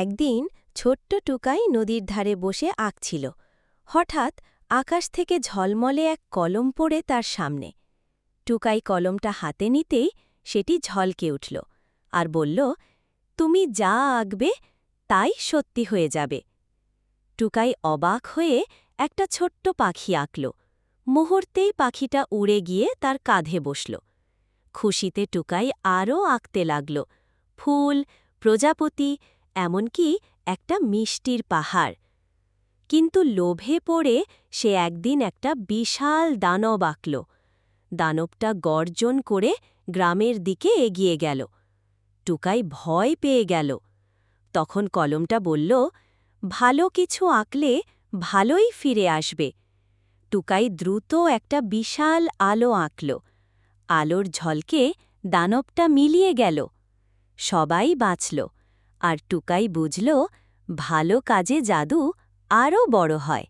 একদিন ছোট্ট টুকাই নদীর ধারে বসে আঁকছিল হঠাৎ আকাশ থেকে ঝলমলে এক কলম পড়ে তার সামনে। টুকাই কলমটা হাতে নিতেই সেটি ঝলকে উঠল আর বলল, তুমি যা আঁকবে, তাই সত্যি হয়ে যাবে। টুকাই অবাক হয়ে একটা ছোট্ট পাখি আঁকল। মুহূর্তেই পাখিটা উড়ে গিয়ে তার কাঁধে বসল। খুশিতে টুকাই আরও আঁকতে লাগল। ফুল, প্রজাপতি এমনকি একটা মিষ্টির পাহাড়। কিন্তু লোভে পড়ে সে একদিন একটা বিশাল দানব আঁকল। দানবটা গর্জন করে গ্রামের দিকে এগিয়ে গেল। টুকাই ভয় পেয়ে গেল। তখন কলমটা বলল, ভালো কিছু আঁকলে ভালোই ফিরে আসবে। টুকাই দ্রুত একটা বিশাল আলো আঁকল। আলোর ঝলকে দানবটা মিলিয়ে গেল। সবাই বাঁচল। আর টুকাই বুঝল ভালো কাজে জাদু আরও বড় হয়।